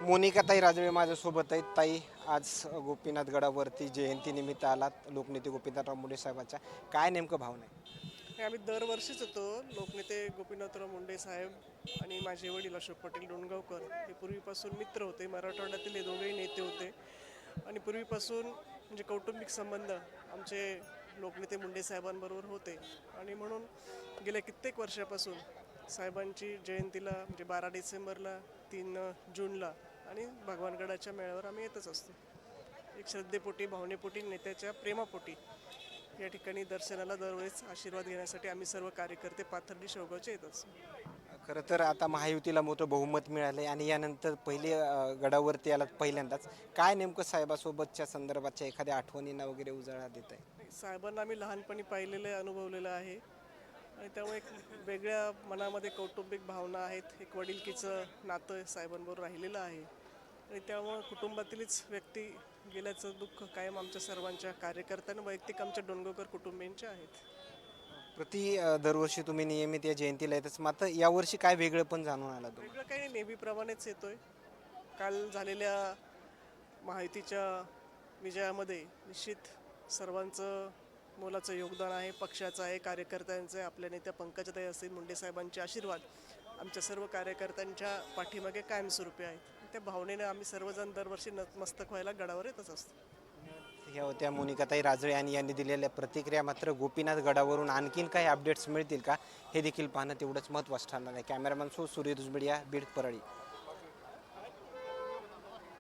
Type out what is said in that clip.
मोनिकाताई राजवे माझ्यासोबत आहेत. ताई आज गोपीनाथ गडावरती जयंतीनिमित्त आलात. लोकनेते गोपीनाथराव मुंडे साहेबाच्या. काय नेमकं भावना आहे? हे आम्ही दरवर्षीच होतो. लोकनेते गोपीनाथराव मुंडे साहेब आणि माझे वडील अशोक पटेल डोणगावकर हे पूर्वीपासून मित्र होते. मराठवाड्यातील हे दोघेही नेते होते. आणि पूर्वीपासून म्हणजे कौटुंबिक संबंध आमचे लोकनेते मुंडे साहेबांबरोबर होते. आणि म्हणून गेल्या कित्येक वर्षापासून साहेबांची जयंतीला म्हणजे बारा डिसेंबरला तीन जूनला आणि भगवानगडाच्या मेळावर आम्ही येतच असतो. एक श्रद्धेपोटी भावनेपोटी नेत्याच्या प्रेमापोटी या ठिकाणी दर्शनाला दरवेळेस आशीर्वाद घेण्यासाठी आम्ही सर्व कार्यकर्ते पाथर्डी शेवगावचे येत असतो. खरं तर आता महायुतीला मोठं बहुमत मिळाले आणि यानंतर पहिले गडावरती आलात पहिल्यांदाच. काय नेमकं साहेबासोबतच्या संदर्भाच्या एखाद्या आठवणींना वगैरे उजाळा देत आहे साहेबांना आम्ही लहानपणी पाहिलेलं आहे अनुभवलेलं आहे. आणि त्यामुळे एक वेगळ्या मनामध्ये कौटुंबिक भावना आहेत. एक वडिलकीचं नातं साहेबांबरोबर राहिलेलं आहे. आणि त्यामुळं कुटुंबातीलच व्यक्ती गेल्याचं दुःख कायम आमच्या सर्वांच्या कार्यकर्त्यांना वैयक्तिक आमच्या डोंगरकर कुटुंबियांचे आहेत. प्रति अ, दरवर्षी तुम्ही नियमित या जयंतीला येतच मात्र यावर्षी काय वेगळं पण जाणून आलं वेगळं काही नाही. नेहमीप्रमाणेच येतोय. काल झालेल्या महायुतीच्या विजयामध्ये निश्चित सर्वांचं मोलाचं योगदान आहे. पक्षाचं आहे कार्यकर्त्यांचं आहे. आपल्या नेत्या पंकजाताई असतील मुंडे साहेबांचे आशीर्वाद आमच्या सर्व कार्यकर्त्यांच्या पाठीमागे कायमस्वरूपी आहेत. त्या भावनेने आम्ही सर्वजण दरवर्षी नतमस्तक व्हायला गडावर येतच असतो. ह्या होत्या मोनिकाताई राजळे आणि यांनी दिलेल्या प्रतिक्रिया मात्र गोपीनाथ गडावरून आणखीन काही अपडेट्स मिळतील का? हे देखील पाहणं तेवढंच महत्त्वाचं ठरणार आहे. कॅमेरामॅन सो सूर्य दुजबिडिया बीड परळी.